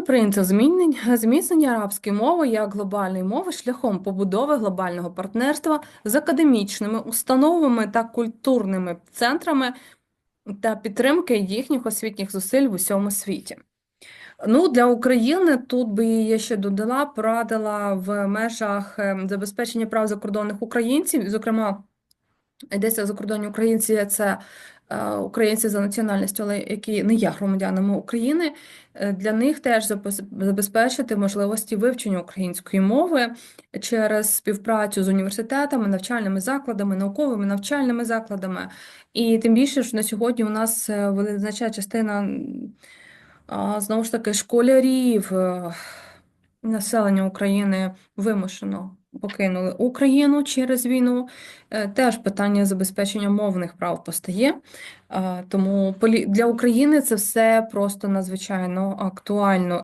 Прийнято змінення зміцнення арабської мови як глобальної мови шляхом побудови глобального партнерства з академічними установами та культурними центрами та підтримки їхніх освітніх зусиль в усьому світі. Ну, для України тут би я ще додала, порадила в межах ем, забезпечення прав закордонних українців, зокрема, йдеться закордонні українці, це е, українці за національністю, але які не є громадянами України. Е, Для них теж забезпечити можливості вивчення української мови через співпрацю з університетами, навчальними закладами, науковими навчальними закладами. І тим більше, що на сьогодні у нас е, значна частина знову ж таки школярів, населення України вимушено покинули Україну через війну. Е, Теж питання забезпечення мовних прав постає. Е, Тому для України це все просто надзвичайно актуально.